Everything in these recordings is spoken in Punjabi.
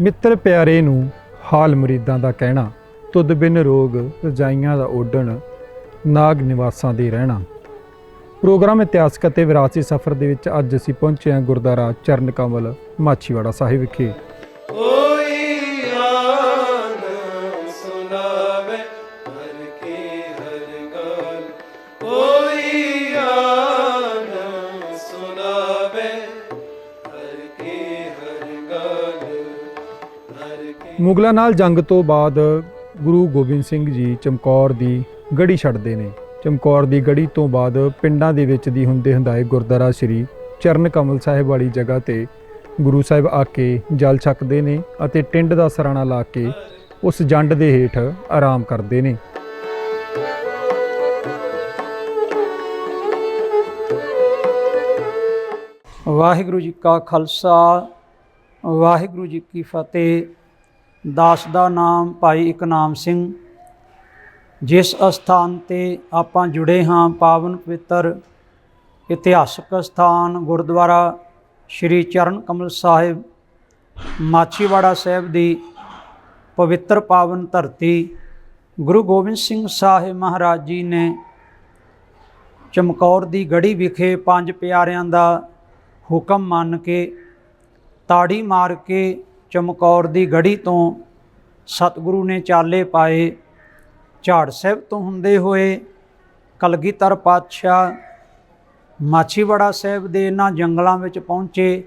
ਮਿੱਤਰ ਪਿਆਰੇ ਨੂੰ ਹਾਲ ਮੁਰੀਦਾਂ ਦਾ ਕਹਿਣਾ, ਤੁਧ ਬਿਨ ਰੋਗ ਰਜਾਈਆਂ ਦਾ ਓਡਣ ਨਾਗ ਨਿਵਾਸਾਂ ਦੇ ਰਹਿਣਾ। ਪ੍ਰੋਗਰਾਮ ਇਤਿਹਾਸਕ ਅਤੇ ਵਿਰਾਸਤੀ ਸਫ਼ਰ ਦੇ ਵਿੱਚ ਅੱਜ ਅਸੀਂ ਪਹੁੰਚੇ ਹਾਂ ਗੁਰਦੁਆਰਾ ਚਰਨ ਕਮਲ, ਮਾਛੀਵਾੜਾ ਸਾਹਿਬ ਵਿਖੇ। ਕੋਈ ਮੁਗਲਾਂ ਨਾਲ ਜੰਗ ਤੋਂ ਬਾਅਦ ਗੁਰੂ ਗੋਬਿੰਦ ਸਿੰਘ ਜੀ ਚਮਕੌਰ ਦੀ ਗੜੀ ਛੱਡਦੇ ਨੇ। ਚਮਕੌਰ ਦੀ ਗੜੀ ਤੋਂ ਬਾਅਦ ਪਿੰਡਾਂ ਦੇ ਵਿੱਚ ਦੀ ਹੁੰਦੇ ਹੁੰਦਾਏ ਗੁਰਦੁਆਰਾ ਸ੍ਰੀ ਚਰਨ ਕਮਲ ਸਾਹਿਬ ਵਾਲੀ ਜਗ੍ਹਾ ਤੇ ਗੁਰੂ ਸਾਹਿਬ ਆ ਕੇ ਜਲ ਛਕਦੇ ਨੇ ਅਤੇ ਟਿੰਡ ਦਾ ਸਰਾਣਾ ਲਾ ਕੇ ਉਸ ਜੰਡ ਦੇ ਹੇਠ ਆਰਾਮ ਕਰਦੇ ਨੇ। ਵਾਹਿਗੁਰੂ ਜੀ ਕਾ ਖਾਲਸਾ, ਵਾਹਿਗੁਰੂ ਜੀ ਕੀ ਫਤਿਹ। ਦਾਸ ਦਾ ਨਾਮ ਭਾਈ ਇਕਨਾਮ ਸਿੰਘ। ਜਿਸ ਅਸਥਾਨ ਤੇ ਆਪਾਂ ਜੁੜੇ ਹਾਂ, ਪਾਵਨ ਪਵਿੱਤਰ ਇਤਿਹਾਸਕ ਸਥਾਨ ਗੁਰਦੁਆਰਾ ਸ਼੍ਰੀ ਚਰਨ ਕਮਲ ਸਾਹਿਬ, ਮਾਛੀਵਾੜਾ ਸਾਹਿਬ ਦੀ ਪਵਿੱਤਰ ਪਾਵਨ ਧਰਤੀ, ਗੁਰੂ ਗੋਬਿੰਦ ਸਿੰਘ ਸਾਹਿਬ ਮਹਾਰਾਜ ਜੀ ਨੇ ਚਮਕੌਰ ਦੀ ਗੜੀ ਵਿਖੇ ਪੰਜ ਪਿਆਰਿਆਂ ਦਾ ਹੁਕਮ ਮੰਨ ਕੇ ਤਾੜੀ ਮਾਰ ਕੇ ਚਮਕੌਰ ਦੀ ਗੜੀ ਤੋਂ ਸਤਿਗੁਰੂ ਨੇ ਚਾਲੇ ਪਾਏ। ਝਾੜ ਸਾਹਿਬ ਤੋਂ ਹੁੰਦੇ ਹੋਏ ਕਲਗੀਧਰ ਪਾਤਸ਼ਾਹ ਮਾਛੀਵਾੜਾ ਸਾਹਿਬ ਦੇ ਇਹਨਾਂ ਜੰਗਲਾਂ ਵਿੱਚ ਪਹੁੰਚੇ।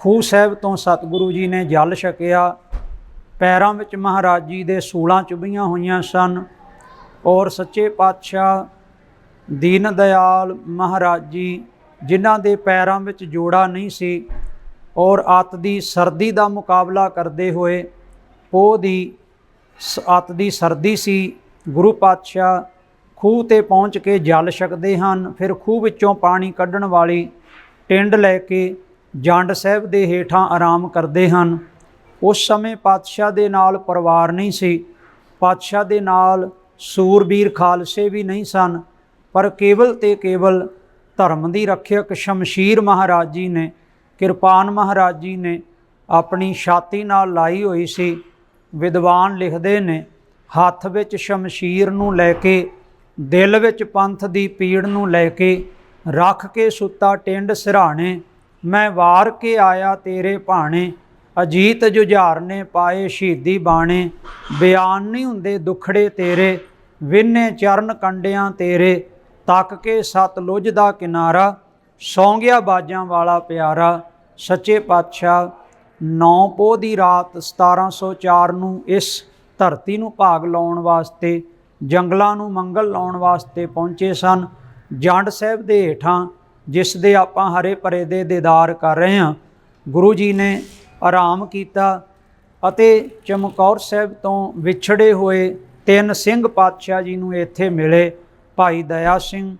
ਖੂਹ ਸਾਹਿਬ ਤੋਂ ਸਤਿਗੁਰੂ ਜੀ ਨੇ ਜਲ ਛਕਿਆ। ਪੈਰਾਂ ਵਿੱਚ ਮਹਾਰਾਜ ਜੀ ਦੇ ਸੂਲਾਂ ਚੁਭੀਆਂ ਹੋਈਆਂ ਸਨ ਔਰ ਸੱਚੇ ਪਾਤਸ਼ਾਹ ਦੀਨ ਦਿਆਲ ਮਹਾਰਾਜ ਜੀ ਜਿਨ੍ਹਾਂ ਦੇ ਪੈਰਾਂ ਵਿੱਚ ਜੋੜਾ ਨਹੀਂ ਸੀ ਔਰ ਅੱਤ ਦੀ ਸਰਦੀ ਦਾ ਮੁਕਾਬਲਾ ਕਰਦੇ ਹੋਏ ਪੋਹ ਦੀ ਸ- ਅੱਤ ਦੀ ਸਰਦੀ ਸੀ, ਗੁਰੂ ਪਾਤਸ਼ਾਹ ਖੂਹ ਤੇ ਪਹੁੰਚ ਕੇ ਜਲ ਛਕਦੇ ਹਨ, ਫਿਰ ਖੂਹ ਵਿੱਚੋਂ ਪਾਣੀ ਕੱਢਣ ਵਾਲੀ ਟਿੰਡ ਲੈ ਕੇ ਜੰਡ ਸਾਹਿਬ ਦੇ ਹੇਠਾਂ ਆਰਾਮ ਕਰਦੇ ਹਨ। ਉਸ ਸਮੇਂ ਪਾਤਸ਼ਾਹ ਦੇ ਨਾਲ ਪਰਿਵਾਰ ਨਹੀਂ ਸੀ, ਪਾਤਸ਼ਾਹ ਦੇ ਨਾਲ ਸੂਰਬੀਰ ਖਾਲਸੇ ਵੀ ਨਹੀਂ ਸਨ, ਪਰ ਕੇਵਲ ਤੇ ਕੇਵਲ ਧਰਮ ਦੀ ਰੱਖਿਅਕ ਸ਼ਮਸ਼ੀਰ ਮਹਾਰਾਜ ਜੀ ਨੇ ਕਿਰਪਾਨ ਮਹਾਰਾਜ ਜੀ ਨੇ ਆਪਣੀ ਛਾਤੀ ਨਾਲ ਲਾਈ ਹੋਈ ਸੀ। ਵਿਦਵਾਨ ਲਿਖਦੇ ਨੇ, ਹੱਥ ਵਿੱਚ ਸ਼ਮਸ਼ੀਰ ਨੂੰ ਲੈ ਕੇ, ਦਿਲ ਵਿੱਚ ਪੰਥ ਦੀ ਪੀੜ ਨੂੰ ਲੈ ਕੇ, ਰੱਖ ਕੇ ਸੁੱਤਾ ਟਿੰਡ ਸਿਰਹਾਣੇ, ਮੈਂ ਵਾਰ ਕੇ ਆਇਆ ਤੇਰੇ ਭਾਣੇ, ਅਜੀਤ ਜੁਝਾਰ ਨੇ ਪਾਏ ਸ਼ਹੀਦੀ ਬਾਣੇ, ਬਿਆਨ ਨਹੀਂ ਹੁੰਦੇ ਦੁਖੜੇ ਤੇਰੇ, ਵਿੰਨੇ ਚਰਨ ਕੰਡਿਆਂ ਤੇਰੇ, ਤੱਕ ਕੇ ਸਤਲੁਜ ਦਾ ਕਿਨਾਰਾ ਸੌਂ ਗਿਆ ਬਾਜਾਂ ਵਾਲਾ ਪਿਆਰਾ, ਸੱਚੇ ਪਾਤਸ਼ਾਹ, ਨੌ ਪੋਹ ਦੀ ਰਾਤ 1704 ਨੂੰ ਇਸ ਧਰਤੀ ਨੂੰ ਭਾਗ ਲਾਉਣ ਵਾਸਤੇ, ਜੰਗਲਾਂ ਨੂੰ ਮੰਗਲ ਲਾਉਣ ਵਾਸਤੇ ਪਹੁੰਚੇ ਸਨ। ਜੰਡ ਸਾਹਿਬ ਦੇ ਹੇਠਾਂ, ਜਿਸ ਦੇ ਆਪਾਂ ਹਰੇ ਭਰੇ ਦੇ ਦੀਦਾਰ ਕਰ ਰਹੇ ਹਾਂ, ਗੁਰੂ ਜੀ ਨੇ ਆਰਾਮ ਕੀਤਾ ਅਤੇ ਚਮਕੌਰ ਸਾਹਿਬ ਤੋਂ ਵਿਛੜੇ ਹੋਏ ਤਿੰਨ ਸਿੰਘ ਪਾਤਸ਼ਾਹ ਜੀ ਨੂੰ ਇੱਥੇ ਮਿਲੇ, ਭਾਈ ਦਇਆ ਸਿੰਘ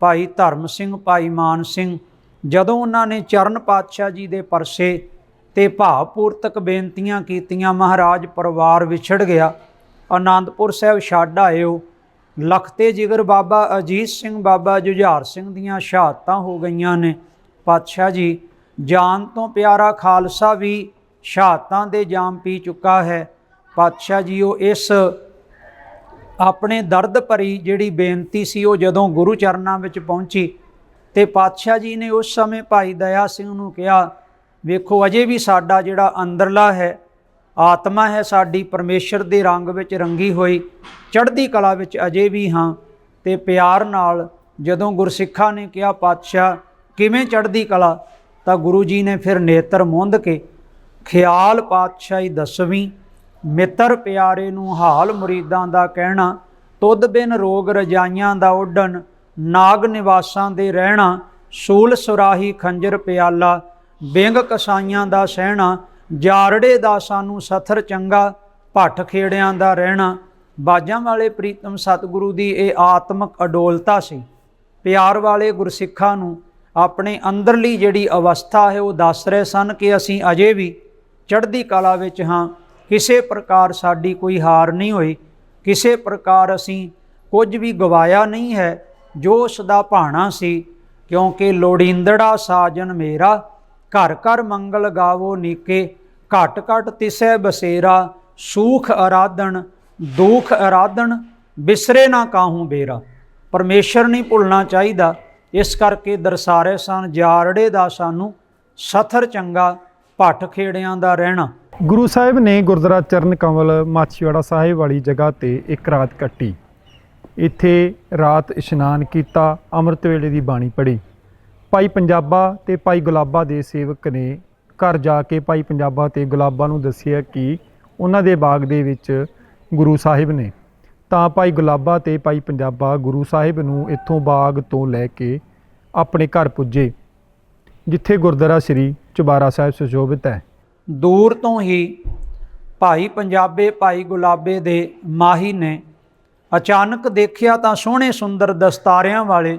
ਭਾਈ ਧਰਮ ਸਿੰਘ, ਭਾਈ ਮਾਨ ਸਿੰਘ, ਜਦੋਂ ਉਹਨਾਂ ਨੇ ਚਰਨ ਪਾਤਸ਼ਾਹ ਜੀ ਦੇ ਪਰਸੇ ਤੇ ਭਾਵਪੂਰਤਕ ਬੇਨਤੀਆਂ ਕੀਤੀਆਂ, ਮਹਾਰਾਜ ਪਰਿਵਾਰ ਵਿਛੜ ਗਿਆ। ਆਨੰਦਪੁਰ ਸਾਹਿਬ ਛੱਡ ਆਇਓ। ਲਖਤੇ ਜਿਗਰ ਬਾਬਾ ਅਜੀਤ ਸਿੰਘ, ਬਾਬਾ ਜੁਝਾਰ ਸਿੰਘ ਦੀਆਂ ਸ਼ਹਾਦਤਾਂ ਹੋ ਗਈਆਂ ਨੇ। ਪਾਤਸ਼ਾਹ ਜੀ, ਜਾਨ ਤੋਂ ਪਿਆਰਾ ਖਾਲਸਾ ਵੀ ਸ਼ਹਾਦਤਾਂ ਦੇ ਜਾਮ ਪੀ ਚੁੱਕਾ ਹੈ। ਪਾਤਸ਼ਾਹ ਜੀ ਉਹ ਇਸ ਆਪਣੇ ਦਰਦ ਭਰੀ ਜਿਹੜੀ ਬੇਨਤੀ ਸੀ ਉਹ ਜਦੋਂ ਗੁਰੂ ਚਰਨਾਂ ਵਿੱਚ ਪਹੁੰਚੀ ਤੇ ਪਾਤਸ਼ਾਹ ਜੀ ਨੇ ਉਸ ਸਮੇਂ ਭਾਈ ਦਇਆ ਸਿੰਘ ਨੂੰ ਕਿਹਾ, ਵੇਖੋ, ਅਜੇ ਵੀ ਸਾਡਾ ਜਿਹੜਾ ਅੰਦਰਲਾ ਹੈ, ਆਤਮਾ ਹੈ, ਸਾਡੀ ਪਰਮੇਸ਼ਰ ਦੇ ਰੰਗ ਵਿੱਚ ਰੰਗੀ ਹੋਈ, ਚੜ੍ਹਦੀ ਕਲਾ ਵਿੱਚ ਅਜੇ ਵੀ ਹਾਂ ਤੇ ਪਿਆਰ ਨਾਲ ਜਦੋਂ ਗੁਰਸਿੱਖਾਂ ਨੇ ਕਿਹਾ, ਪਾਤਸ਼ਾਹ, ਕਿਵੇਂ ਚੜ੍ਹਦੀ ਕਲਾ? ਤਾਂ ਗੁਰੂ ਜੀ ਨੇ ਫਿਰ ਨੇਤਰ ਮੁੰਦ ਕੇ, ਖਿਆਲ ਪਾਤਸ਼ਾਹੀ ਦਸਵੀਂ ਮਿੱਤਰ ਪਿਆਰੇ ਨੂੰ ਹਾਲ ਮੁਰੀਦਾਂ ਦਾ ਕਹਿਣਾ, ਤੁਧ ਬਿਨ ਰੋਗ ਰਜਾਈਆਂ ਦਾ ਉੱਡਣ, ਨਾਗ ਨਿਵਾਸਾਂ ਦੇ ਰਹਿਣਾ, ਸੂਲ ਸੁਰਾਹੀ ਖੰਜਰ ਪਿਆਲਾ, ਬਿੰਗ ਕਸਾਈਆਂ ਦਾ ਸਹਿਣਾ, ਜਾਰੜੇ ਦਾ ਸਾਨੂੰ ਸਥਰ ਚੰਗਾ, ਭੱਠ ਖੇੜਿਆਂ ਦਾ ਰਹਿਣਾ। ਬਾਜਾਂ ਵਾਲੇ ਪ੍ਰੀਤਮ ਸਤਿਗੁਰੂ ਦੀ ਇਹ ਆਤਮਿਕ ਅਡੋਲਤਾ ਸੀ। ਪਿਆਰ ਵਾਲੇ ਗੁਰਸਿੱਖਾਂ ਨੂੰ ਆਪਣੇ ਅੰਦਰਲੀ ਜਿਹੜੀ ਅਵਸਥਾ ਹੈ ਉਹ ਦੱਸ ਰਹੇ ਸਨ ਕਿ ਅਸੀਂ ਅਜੇ ਵੀ ਚੜ੍ਹਦੀ ਕਲਾ ਵਿੱਚ ਹਾਂ। ਕਿਸੇ ਪ੍ਰਕਾਰ ਸਾਡੀ ਕੋਈ ਹਾਰ ਨਹੀਂ ਹੋਈ, ਕਿਸੇ ਪ੍ਰਕਾਰ ਅਸੀਂ ਕੁਝ ਵੀ ਗਵਾਇਆ ਨਹੀਂ ਹੈ, ਜੋ ਉਸ ਦਾ ਭਾਣਾ ਸੀ, ਕਿਉਂਕਿ ਲੋੜੀਂਦੜਾ ਸਾਜਨ ਮੇਰਾ, ਘਰ ਘਰ ਮੰਗਲ ਗਾਵੋ ਨੀਕੇ, ਘਟ ਘਟ ਤਿਸੈ ਬਸੇਰਾ, ਸੂਖ ਅਰਾਧਨ ਦੁਖ ਅਰਾਧਨ ਬਿਸਰੇ ਨਾ ਕਾਹੂ ਬੇਰਾ। ਪਰਮੇਸ਼ਰ ਨਹੀਂ ਭੁੱਲਣਾ ਚਾਹੀਦਾ, ਇਸ ਕਰਕੇ ਦਰਸਾਰੇ ਸਨ ਜਾਰੜੇ ਦਾ ਸਾਨੂੰ ਸਥਰ ਚੰਗਾ, ਭੱਠ ਖੇੜਿਆਂ ਦਾ ਰਹਿਣਾ। ਗੁਰੂ ਸਾਹਿਬ ਨੇ ਗੁਰਦੁਆਰਾ ਚਰਨ ਕਮਲ ਮਾਛੀਵਾੜਾ ਸਾਹਿਬ ਵਾਲੀ ਜਗ੍ਹਾ ਤੇ ਇੱਕ ਰਾਤ ਕੱਟੀ। ਇੱਥੇ ਰਾਤ ਇਸ਼ਨਾਨ ਕੀਤਾ, ਅੰਮ੍ਰਿਤ ਵੇਲੇ ਦੀ ਬਾਣੀ ਪੜ੍ਹੀ। ਭਾਈ ਪੰਜਾਬਾ ਤੇ ਭਾਈ ਗੁਲਾਬਾ ਦੇ ਸੇਵਕ ਨੇ ਘਰ ਜਾ ਕੇ ਭਾਈ ਪੰਜਾਬਾ ਤੇ ਗੁਲਾਬਾ ਨੂੰ ਦੱਸਿਆ ਕਿ ਉਹਨਾਂ ਦੇ ਬਾਗ ਦੇ ਵਿੱਚ ਗੁਰੂ ਸਾਹਿਬ ਨੇ। ਤਾਂ ਭਾਈ ਗੁਲਾਬਾ ਤੇ ਭਾਈ ਪੰਜਾਬਾ ਗੁਰੂ ਸਾਹਿਬ ਨੂੰ ਇੱਥੋਂ ਬਾਗ ਤੋਂ ਲੈ ਕੇ ਆਪਣੇ ਘਰ ਪੁੱਜੇ, ਜਿੱਥੇ ਗੁਰਦੁਆਰਾ ਸ੍ਰੀ ਚੁਬਾਰਾ ਸਾਹਿਬ ਸੁਸ਼ੋਭਿਤ ਹੈ। ਦੂਰ ਤੋਂ ਹੀ ਭਾਈ ਪੰਜਾਬੇ, ਭਾਈ ਗੁਲਾਬੇ ਦੇ ਮਾਹੀ ਨੇ ਅਚਾਨਕ ਦੇਖਿਆ ਤਾਂ ਸੋਹਣੇ ਸੁੰਦਰ ਦਸਤਾਰਿਆਂ ਵਾਲੇ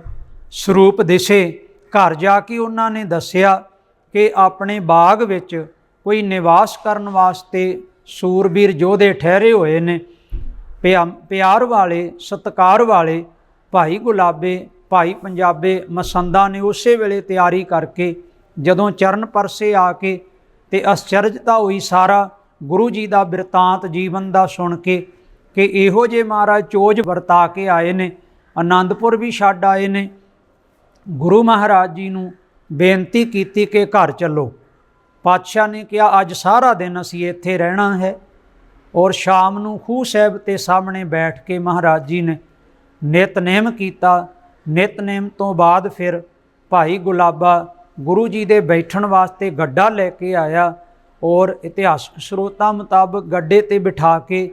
ਸਰੂਪ ਦਿਸੇ। ਘਰ ਜਾ ਕੇ ਉਹਨਾਂ ਨੇ ਦੱਸਿਆ ਕਿ ਆਪਣੇ ਬਾਗ ਵਿੱਚ ਕੋਈ ਨਿਵਾਸ ਕਰਨ ਵਾਸਤੇ ਸੂਰਬੀਰ ਯੋਧੇ ਠਹਿਰੇ ਹੋਏ ਨੇ। ਪਿਆ- ਪਿਆਰ ਵਾਲੇ, ਸਤਕਾਰ ਵਾਲੇ ਭਾਈ ਗੁਲਾਬੇ, ਭਾਈ ਪੰਜਾਬੇ ਮਸੰਦਾ ਨੇ ਉਸੇ ਵੇਲੇ ਤਿਆਰੀ ਕਰਕੇ ਜਦੋਂ ਚਰਨ ਪਰਸੇ ਆ ਕੇ ਤੇ ਅਸਚਰਜਤਾ ਹੋਈ ਸਾਰਾ। ਗੁਰੂ ਜੀ ਦਾ ਬਿਰਤਾਂਤ ਜੀਵਨ ਦਾ ਸੁਣ ਕੇ ਕਿ ਇਹੋ ਜੇ ਮਹਾਰਾਜ ਚੋਜ ਵਰਤਾ ਕੇ ਆਏ ਨੇ। ਆਨੰਦਪੁਰ ਵੀ ਛੱਡ ਆਏ ਨੇ। ਗੁਰੂ ਮਹਾਰਾਜ ਜੀ ਨੂੰ ਬੇਨਤੀ ਕੀਤੀ ਕਿ ਘਰ ਚੱਲੋ। ਪਾਤਸ਼ਾਹ ਨੇ ਕਿਹਾ, ਅੱਜ ਸਾਰਾ ਦਿਨ ਅਸੀਂ ਇੱਥੇ ਰਹਿਣਾ ਹੈ। ਔਰ ਸ਼ਾਮ ਨੂੰ ਖੂਹ ਸਾਹਿਬ ਤੇ ਸਾਹਮਣੇ ਬੈਠ ਕੇ ਮਹਾਰਾਜ ਜੀ ਨੇ ਨਿਤਨੇਮ ਕੀਤਾ। ਨਿਤਨੇਮ ਤੋਂ ਬਾਅਦ ਫਿਰ ਭਾਈ ਗੁਲਾਬਾ ਗੁਰੂ ਜੀ ਦੇ ਬੈਠਣ ਵਾਸਤੇ ਗੱਡਾ ਲੈ ਕੇ ਆਇਆ ਔਰ ਇਤਿਹਾਸਕ ਸਰੋਤਾਂ ਮੁਤਾਬਕ ਗੱਡੇ ਤੇ ਬਿਠਾ ਕੇ,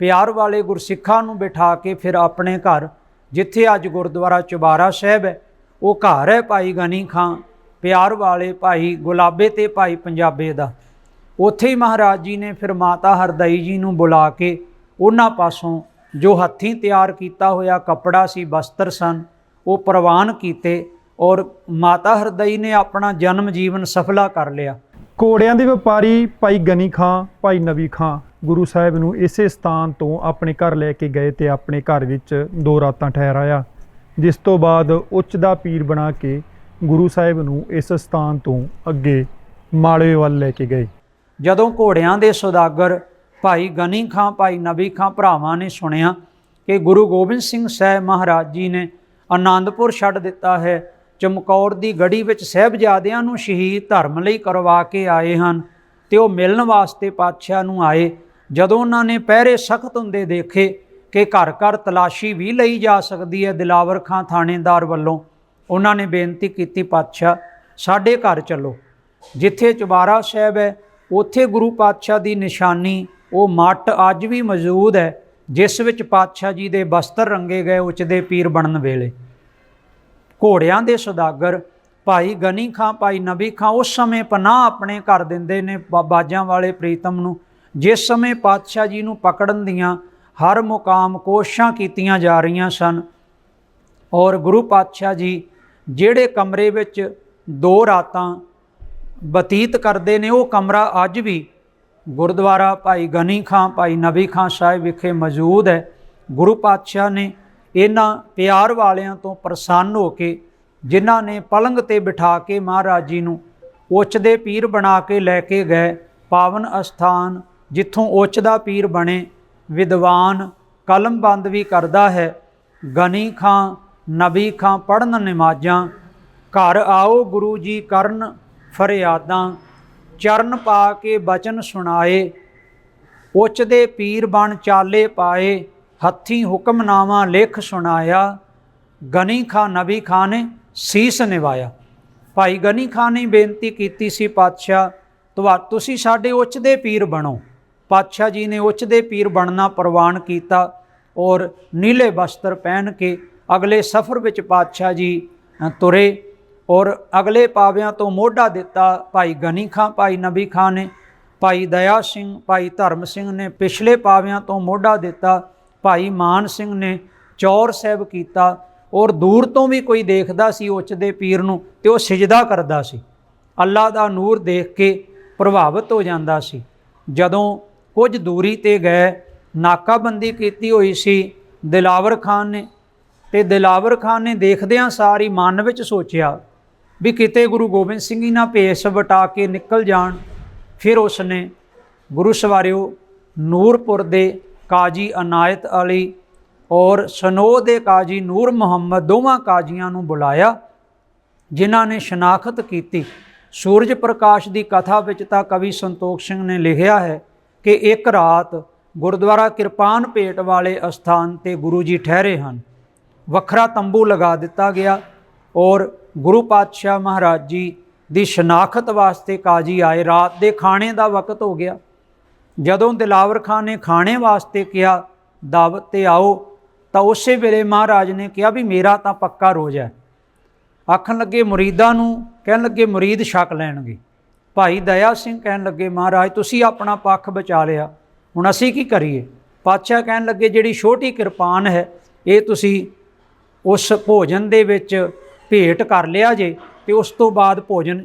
ਪਿਆਰ ਵਾਲੇ ਗੁਰਸਿੱਖਾਂ ਨੂੰ ਬਿਠਾ ਕੇ ਫਿਰ ਆਪਣੇ ਘਰ, ਜਿੱਥੇ ਅੱਜ ਗੁਰਦੁਆਰਾ ਚੁਬਾਰਾ ਸਾਹਿਬ ਹੈ, ਉਹ ਘਰ ਹੈ ਭਾਈ ਗਨੀ ਖਾਂ, ਪਿਆਰ ਵਾਲੇ ਭਾਈ ਗੁਲਾਬੇ ਤੇ ਭਾਈ ਪੰਜਾਬੇ ਦਾ। ਉੱਥੇ ਹੀ ਮਹਾਰਾਜ ਜੀ ਨੇ ਫਿਰ ਮਾਤਾ ਹਰਦਈ ਜੀ ਨੂੰ ਬੁਲਾ ਕੇ ਉਹਨਾਂ ਪਾਸੋਂ ਜੋ ਹੱਥੀਂ ਤਿਆਰ ਕੀਤਾ ਹੋਇਆ ਕੱਪੜਾ ਸੀ, ਬਸਤਰ ਸਨ, ਉਹ ਪ੍ਰਵਾਨ ਕੀਤੇ ਔਰ ਮਾਤਾ ਹਰਦਈ ਨੇ ਆਪਣਾ ਜਨਮ ਜੀਵਨ ਸਫਲਾ ਕਰ ਲਿਆ। ਘੋੜਿਆਂ ਦੇ ਵਪਾਰੀ ਭਾਈ ਗਨੀ ਖਾਂ ਭਾਈ ਨਵੀ ਖਾਂ ਗੁਰੂ ਸਾਹਿਬ ਨੂੰ ਇਸੇ ਸਥਾਨ ਤੋਂ ਆਪਣੇ ਘਰ ਲੈ ਕੇ ਗਏ ਤੇ ਆਪਣੇ ਘਰ ਵਿੱਚ ਦੋ ਰਾਤਾਂ ਠਹਿਰਾਇਆ ਜਿਸ ਤੋਂ ਬਾਅਦ ਉੱਚ ਦਾ ਪੀਰ ਬਣਾ ਕੇ ਗੁਰੂ ਸਾਹਿਬ ਨੂੰ ਇਸ ਸਥਾਨ ਤੋਂ ਅੱਗੇ ਮਾਲਵੇ ਵੱਲ ਲੈ ਕੇ ਗਏ। ਜਦੋਂ ਘੋੜਿਆਂ ਦੇ ਸੁਦਾਗਰ ਭਾਈ ਗਨੀ ਖਾਂ ਭਾਈ ਨਬੀ ਖਾਂ ਭਰਾਵਾਂ ਨੇ ਸੁਣਿਆ ਕਿ ਗੁਰੂ ਗੋਬਿੰਦ ਸਿੰਘ ਸਾਹਿਬ ਮਹਾਰਾਜ ਜੀ ਨੇ ਆਨੰਦਪੁਰ ਛੱਡ ਦਿੱਤਾ ਹੈ ਚਮਕੌਰ ਦੀ ਗੜੀ ਵਿੱਚ ਸਹਿਬਜ਼ਾਦਿਆਂ ਨੂੰ ਸ਼ਹੀਦ ਧਰਮ ਲਈ ਕਰਵਾ ਕੇ ਆਏ ਹਨ ਤੇ ਉਹ ਮਿਲਣ ਵਾਸਤੇ ਪਾਤਸ਼ਾਹ ਨੂੰ ਆਏ। ਜਦੋਂ ਉਹਨਾਂ ਨੇ ਪਹਿਰੇ ਸਖਤ ਹੁੰਦੇ ਦੇਖੇ ਕਿ ਘਰ ਘਰ ਤਲਾਸ਼ੀ ਵੀ ਲਈ ਜਾ ਸਕਦੀ ਹੈ ਦਿਲਾਵਰ ਖਾਂ ਥਾਣੇਦਾਰ ਵੱਲੋਂ, ਉਹਨਾਂ ਨੇ ਬੇਨਤੀ ਕੀਤੀ, ਪਾਤਸ਼ਾਹ, ਸਾਡੇ ਘਰ ਚੱਲੋ। ਜਿੱਥੇ ਚੁਬਾਰਾ ਸਾਹਿਬ ਹੈ, ਉੱਥੇ ਗੁਰੂ ਪਾਤਸ਼ਾਹ ਦੀ ਨਿਸ਼ਾਨੀ, ਉਹ ਮੱਟ ਅੱਜ ਵੀ ਮੌਜੂਦ ਹੈ, ਜਿਸ ਵਿੱਚ ਪਾਤਸ਼ਾਹ ਜੀ ਦੇ ਬਸਤਰ ਰੰਗੇ ਗਏ ਉਚਦੇ ਪੀਰ ਬਣਨ ਵੇਲੇ। ਘੋੜਿਆਂ ਦੇ ਸੌਦਾਗਰ, ਭਾਈ ਗਨੀ ਖਾਂ, ਭਾਈ ਨਬੀ ਖਾਂ, ਉਸ ਸਮੇਂ ਪਨਾਹ ਆਪਣੇ ਘਰ ਦਿੰਦੇ ਨੇ ਬਾਜਾਂ ਵਾਲੇ ਪ੍ਰੀਤਮ ਨੂੰ, ਜਿਸ ਸਮੇਂ ਪਾਤਸ਼ਾਹ ਜੀ ਨੂੰ ਪਕੜਨ ਦੀਆਂ ਹਰ ਮੁਕਾਮ ਕੋਸ਼ਿਸ਼ਾਂ ਕੀਤੀਆਂ ਜਾ ਰਹੀਆਂ ਸਨ। ਔਰ ਗੁਰੂ ਪਾਤਸ਼ਾਹ ਜੀ ਜਿਹੜੇ ਕਮਰੇ ਵਿੱਚ ਦੋ ਰਾਤਾਂ ਬਤੀਤ ਕਰਦੇ ਨੇ, ਉਹ ਕਮਰਾ ਅੱਜ ਵੀ ਗੁਰਦੁਆਰਾ ਭਾਈ ਗਨੀ ਖਾਂ, ਭਾਈ ਨਬੀ ਖਾਂ ਸਾਹਿਬ ਵਿਖੇ ਮੌਜੂਦ ਹੈ। ਗੁਰੂ ਪਾਤਸ਼ਾਹ ਨੇ ਇਹਨਾਂ ਪਿਆਰ ਵਾਲਿਆਂ ਤੋਂ ਪ੍ਰਸੰਨ ਹੋ ਕੇ ਜਿਨ੍ਹਾਂ ਨੇ ਪਲੰਗ ਤੇ ਬਿਠਾ ਕੇ ਮਹਾਰਾਜ ਜੀ ਨੂੰ ਉੱਚ ਦੇ ਪੀਰ ਬਣਾ ਕੇ ਲੈ ਕੇ ਗਏ, ਪਾਵਨ ਅਸਥਾਨ ਜਿੱਥੋਂ ਉੱਚ ਦਾ ਪੀਰ ਬਣੇ, ਵਿਦਵਾਨ ਕਲਮਬੰਦ ਵੀ ਕਰਦਾ ਹੈ, ਗਨੀ ਖਾਂ, ਨਬੀ ਖਾਂ ਪੜਨ ਨਮਾਜ਼ਾਂ, ਘਰ ਆਓ ਗੁਰੂ ਜੀ ਕਰਨ ਫਰਿਆਦਾਂ, ਚਰਨ ਪਾ ਕੇ ਬਚਨ ਸੁਣਾਏ, ਉੱਚ ਦੇ ਪੀਰ ਬਣ ਚਾਲੇ ਪਾਏ ਹੱਥੀ ਹੁਕਮਨਾਮਾ ਲਿਖ ਸੁਣਾਇਆ, ਗਨੀ ਖਾਂ ਨਬੀ ਖਾਂ ਨੇ ਸੀਸ ਨਿਵਾਇਆ। ਭਾਈ ਗਨੀ ਖਾਂ ਨੇ ਬੇਨਤੀ ਕੀਤੀ ਸੀ, ਪਾਤਸ਼ਾਹ, ਤੁਹਾ, ਤੁਸੀਂ ਸਾਡੇ ਉੱਚ ਦੇ ਪੀਰ ਬਣੋ। ਪਾਤਸ਼ਾਹ ਜੀ ਨੇ ਉੱਚ ਦੇ ਪੀਰ ਬਣਨਾ ਪ੍ਰਵਾਨ ਕੀਤਾ ਔਰ ਨੀਲੇ ਬਸਤਰ ਪਹਿਨ ਕੇ ਅਗਲੇ ਸਫ਼ਰ ਵਿੱਚ ਪਾਤਸ਼ਾਹ ਜੀ ਤੁਰੇ ਔਰ ਅਗਲੇ ਪਾਵਿਆਂ ਤੋਂ ਮੋਢਾ ਦਿੱਤਾ ਭਾਈ ਗਨੀ ਖਾਂ, ਭਾਈ ਨਬੀ ਖਾਂ ਨੇ। ਭਾਈ ਦਇਆ ਸਿੰਘ, ਭਾਈ ਧਰਮ ਸਿੰਘ ਨੇ ਪਿਛਲੇ ਪਾਵਿਆਂ ਤੋਂ ਮੋਢਾ ਦਿੱਤਾ ਭਾਈ ਮਾਨ ਸਿੰਘ ਨੇ ਚੌਰ ਸਾਹਿਬ ਕੀਤਾ ਔਰ ਦੂਰ ਤੋਂ ਵੀ ਕੋਈ ਦੇਖਦਾ ਸੀ ਉੱਚਦੇ ਪੀਰ ਨੂੰ ਤੇ ਉਹ ਸਜਦਾ ਕਰਦਾ ਸੀ। ਅੱਲਾ ਦਾ ਨੂਰ ਦੇਖ ਕੇ ਪ੍ਰਭਾਵਿਤ ਹੋ ਜਾਂਦਾ ਸੀ। ਜਦੋਂ ਕੁਝ ਦੂਰੀ ਤੇ ਗਏ, ਨਾਕਾਬੰਦੀ ਕੀਤੀ ਹੋਈ ਸੀ ਦਿਲਾਵਰ ਖਾਨ ਨੇ ਤੇ ਦਿਲਾਵਰ ਖਾਨ ਨੇ ਦੇਖਦਿਆਂ ਸਾਰੀ ਮਨ ਵਿੱਚ ਸੋਚਿਆ ਵੀ ਕਿਤੇ ਗੁਰੂ ਗੋਬਿੰਦ ਸਿੰਘ ਜੀ ਨਾ ਭੇਸ ਵਟਾ ਕੇ ਨਿਕਲ ਜਾਣ। ਫਿਰ ਉਸਨੇ ਗੁਰੂ ਸਵਾਰਿਓ ਨੂਰਪੁਰ ਦੇ ਕਾਜੀ ਅਨਾਇਤ ਅਲੀ ਔਰ ਸਨੋ ਦੇ ਕਾਜੀ ਨੂਰ ਮੁਹੰਮਦ ਦੋਵਾਂ ਕਾਜੀਆਂ ਨੂੰ ਬੁਲਾਇਆ, ਜਿਨ੍ਹਾਂ ਨੇ ਸ਼ਨਾਖਤ ਕੀਤੀ। ਸੂਰਜ ਪ੍ਰਕਾਸ਼ ਦੀ ਕਥਾ ਵਿੱਚ ਤਾਂ ਕਵੀ ਸੰਤੋਖ ਸਿੰਘ ਨੇ ਲਿਖਿਆ ਹੈ ਕਿ ਇੱਕ ਰਾਤ ਗੁਰਦੁਆਰਾ ਕਿਰਪਾਨ ਭੇਟ ਵਾਲੇ ਅਸਥਾਨ ਤੇ ਗੁਰੂ ਜੀ ਠਹਿਰੇ ਹਨ। ਵੱਖਰਾ ਤੰਬੂ ਲਗਾ ਦਿੱਤਾ ਗਿਆ ਔਰ ਗੁਰੂ ਪਾਤਸ਼ਾਹ ਮਹਾਰਾਜ ਜੀ ਦੀ ਸ਼ਨਾਖਤ ਵਾਸਤੇ ਕਾਜੀ ਆਏ। ਰਾਤ ਦੇ ਖਾਣੇ ਦਾ ਵਕਤ ਹੋ ਗਿਆ। ਜਦੋਂ ਦਿਲਾਵਰ ਖਾਨ ਨੇ ਖਾਣੇ ਵਾਸਤੇ ਕਿਹਾ, ਦਾਵਤ ਤੇ ਆਓ, ਤਾਂ ਉਸੇ ਵੇਲੇ ਮਹਾਰਾਜ ਨੇ ਕਿਹਾ ਵੀ ਮੇਰਾ ਤਾਂ ਪੱਕਾ ਰੋਜ਼ ਹੈ। ਆਖਣ ਲੱਗੇ, ਮੁਰੀਦਾਂ ਨੂੰ, ਕਹਿਣ ਲੱਗੇ, ਮੁਰੀਦ ਛਕ ਲੈਣਗੇ। ਭਾਈ ਦਇਆ ਸਿੰਘ, ਕਹਿਣ ਲੱਗੇ, ਮਹਾਰਾਜ, ਤੁਸੀਂ ਆਪਣਾ ਪੱਖ ਬਚਾ ਲਿਆ। ਹੁਣ ਅਸੀਂ ਕੀ ਕਰੀਏ? ਪਾਤਸ਼ਾਹ ਕਹਿਣ ਲੱਗੇ, ਜਿਹੜੀ ਛੋਟੀ ਕਿਰਪਾਨ ਹੈ, ਇਹ ਤੁਸੀਂ ਉਸ ਭੋਜਨ ਦੇ ਵਿੱਚ ਭੇਟ ਕਰ ਲਿਆ ਜੇ ਤੇ ਉਸ ਤੋਂ ਬਾਅਦ ਭੋਜਨ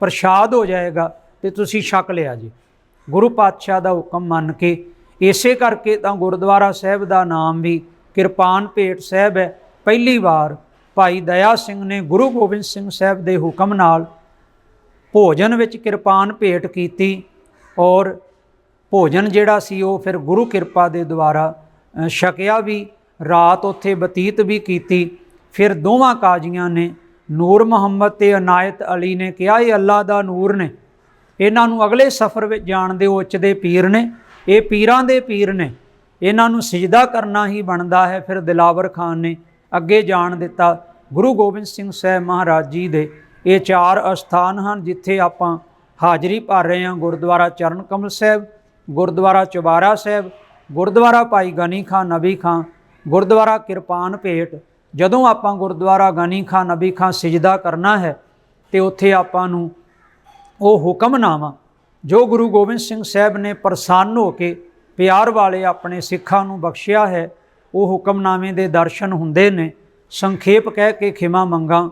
ਪ੍ਰਸ਼ਾਦ ਹੋ ਜਾਏਗਾ ਤੇ ਤੁਸੀਂ ਛਕ ਲਿਆ ਜੇ। ਗੁਰੂ ਪਾਤਸ਼ਾਹ ਦਾ ਹੁਕਮ ਮੰਨ ਕੇ, ਇਸੇ ਕਰਕੇ ਤਾਂ ਗੁਰਦੁਆਰਾ ਸਾਹਿਬ ਦਾ ਨਾਮ ਵੀ ਕਿਰਪਾਨ ਭੇਟ ਸਾਹਿਬ ਹੈ। ਪਹਿਲੀ ਵਾਰ ਭਾਈ ਦਇਆ ਸਿੰਘ ਨੇ ਗੁਰੂ ਗੋਬਿੰਦ ਸਿੰਘ ਸਾਹਿਬ ਦੇ ਹੁਕਮ ਨਾਲ ਭੋਜਨ ਵਿੱਚ ਕਿਰਪਾਨ ਭੇਟ ਕੀਤੀ ਔਰ ਭੋਜਨ ਜਿਹੜਾ ਸੀ ਉਹ ਫਿਰ ਗੁਰੂ ਕਿਰਪਾ ਦੇ ਦੁਆਰਾ ਛਕਿਆ ਵੀ, ਰਾਤ ਉੱਥੇ ਬਤੀਤ ਵੀ ਕੀਤੀ। ਫਿਰ ਦੋਵਾਂ ਕਾਜ਼ੀਆਂ ਨੇ ਨੂਰ ਮੁਹੰਮਦ ਤੇ ਅਨਾਇਤ ਅਲੀ ਨੇ ਕਿਹਾ, ਇਹ ਅੱਲਾ ਦਾ ਨੂਰ ਨੇ ਇਹਨਾਂ ਨੂੰ ਅਗਲੇ ਸਫ਼ਰ ਵਿੱਚ ਜਾਣ ਦੇ ਉੱਚ ਦੇ ਪੀਰ ਨੇ, ਇਹ ਪੀਰਾਂ ਦੇ ਪੀਰ ਨੇ। ਇਹਨਾਂ ਨੂੰ ਸਜਦਾ ਕਰਨਾ ਹੀ ਬਣਦਾ ਹੈ। ਫਿਰ ਦਿਲਾਵਰ ਖਾਨ ਨੇ ਅੱਗੇ ਜਾਣ ਦਿੱਤਾ। ਗੁਰੂ ਗੋਬਿੰਦ ਸਿੰਘ ਸਾਹਿਬ ਮਹਾਰਾਜ ਜੀ ਦੇ ਇਹ ਚਾਰ ਅਸਥਾਨ ਹਨ, ਜਿੱਥੇ ਆਪਾਂ ਹਾਜ਼ਰੀ ਭਰ ਰਹੇ ਹਾਂ। ਗੁਰਦੁਆਰਾ ਚਰਨ ਕਮਲ ਸਾਹਿਬ, ਗੁਰਦੁਆਰਾ ਚੁਬਾਰਾ ਸਾਹਿਬ, ਗੁਰਦੁਆਰਾ ਭਾਈ ਗਨੀ ਖਾਂ, ਨਬੀ ਖਾਂ, ਗੁਰਦੁਆਰਾ ਕਿਰਪਾਨ ਭੇਟ। ਜਦੋਂ ਆਪਾਂ ਗੁਰਦੁਆਰਾ ਗਨੀ ਖਾਂ, ਨਬੀ ਖਾਂ ਸਜਦਾ ਕਰਨਾ ਹੈ, ਤੇ ਉੱਥੇ ਆਪਾਂ ਨੂੰ ਉਹ ਹੁਕਮਨਾਮਾ ਜੋ ਗੁਰੂ ਗੋਬਿੰਦ ਸਿੰਘ ਸਾਹਿਬ ਨੇ ਪ੍ਰਸੰਨ ਹੋ ਕੇ ਪਿਆਰ ਵਾਲੇ ਆਪਣੇ ਸਿੱਖਾਂ ਨੂੰ ਬਖਸ਼ਿਆ ਹੈ, ਉਹ ਹੁਕਮਨਾਮੇ ਦੇ ਦਰਸ਼ਨ ਹੁੰਦੇ ਨੇ। ਸੰਖੇਪ ਕਹਿ ਕੇ ਖਿਮਾ ਮੰਗਾ,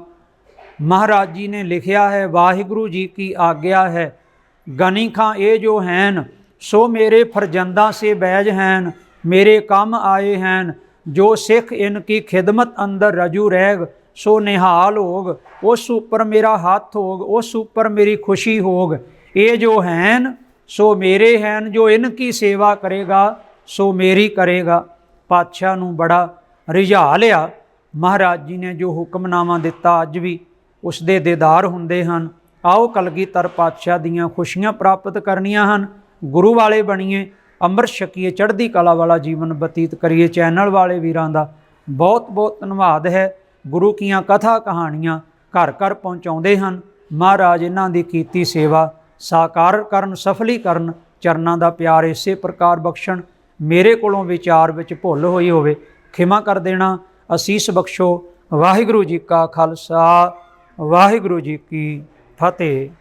ਮਹਾਰਾਜ ਜੀ ਨੇ ਲਿਖਿਆ ਹੈ, ਵਾਹਿਗੁਰੂ ਜੀ ਕੀ ਆਗਿਆ ਹੈ। ਗਨੀ ਖਾਂ ਇਹ ਜੋ ਹੈਨ, ਸੋ ਮੇਰੇ ਫਰਜੰਦਾਂ ਸੇ ਬੈਜ ਹੈਨ, ਮੇਰੇ ਕੰਮ ਆਏ ਹੈਨ, ਜੋ ਸਿੱਖ ਇਨ ਕੀ ਖਿਦਮਤ ਅੰਦਰ ਰਜੂ ਰਹਿ ਸੋ ਨਿਹਾਲ ਹੋਗ ਉਸ ਉੱਪਰ ਮੇਰਾ ਹੱਥ ਹੋਗ ਉਸ ਉੱਪਰ ਮੇਰੀ ਖੁਸ਼ੀ ਹੋਗ। ਇਹ ਜੋ ਹੈਨ, ਸੋ ਮੇਰੇ ਹੈਨ, ਜੋ ਇਨ ਕੀ ਸੇਵਾ ਕਰੇਗਾ, ਸੋ ਮੇਰੀ ਕਰੇਗਾ। ਪਾਤਸ਼ਾਹ ਨੂੰ ਬੜਾ ਰਿਝਾ ਲਿਆ। ਮਹਾਰਾਜ ਜੀ ਨੇ ਜੋ ਹੁਕਮਨਾਮਾ ਦਿੱਤਾ, ਅੱਜ ਵੀ ਉਸ ਦੇ ਦੀਦਾਰ ਹੁੰਦੇ ਹਨ। ਆਓ ਕਲਗੀਧਰ ਪਾਤਸ਼ਾਹ ਦੀਆਂ ਖੁਸ਼ੀਆਂ ਪ੍ਰਾਪਤ ਕਰਨੀਆਂ ਹਨ। ਗੁਰੂ ਵਾਲੇ ਬਣੀਏ, ਅੰਮ੍ਰਿਤ ਛਕੀਏ, ਚੜ੍ਹਦੀ ਕਲਾ ਵਾਲਾ ਜੀਵਨ ਬਤੀਤ ਕਰੀਏ। ਚੈਨਲ ਵਾਲੇ ਵੀਰਾਂ ਦਾ ਬਹੁਤ ਬਹੁਤ ਧੰਨਵਾਦ ਹੈ। ਗੁਰੂ ਕੀਆਂ ਕਥਾ ਕਹਾਣੀਆਂ ਘਰ ਘਰ ਪਹੁੰਚਾਉਂਦੇ ਹਨ। ਮਹਾਰਾਜ ਇਹਨਾਂ ਦੀ ਕੀਤੀ ਸੇਵਾ ਸਾਕਾਰ ਕਰਨ ਸਫਲੀ ਕਰਨ ਚਰਨਾਂ ਦਾ ਪਿਆਰ ਇਸੇ ਪ੍ਰਕਾਰ ਬਖਸ਼ਣ। ਮੇਰੇ ਕੋਲੋਂ ਵਿਚਾਰ ਵਿੱਚ ਭੁੱਲ ਹੋਈ ਹੋਵੇ, ਖਿਮਾ ਕਰ ਦੇਣਾ, ਅਸੀਸ ਬਖਸ਼ੋ। ਵਾਹਿਗੁਰੂ ਜੀ ਕਾ ਖਾਲਸਾ, ਵਾਹਿਗੁਰੂ ਜੀ ਕੀ ਫਤਿਹ।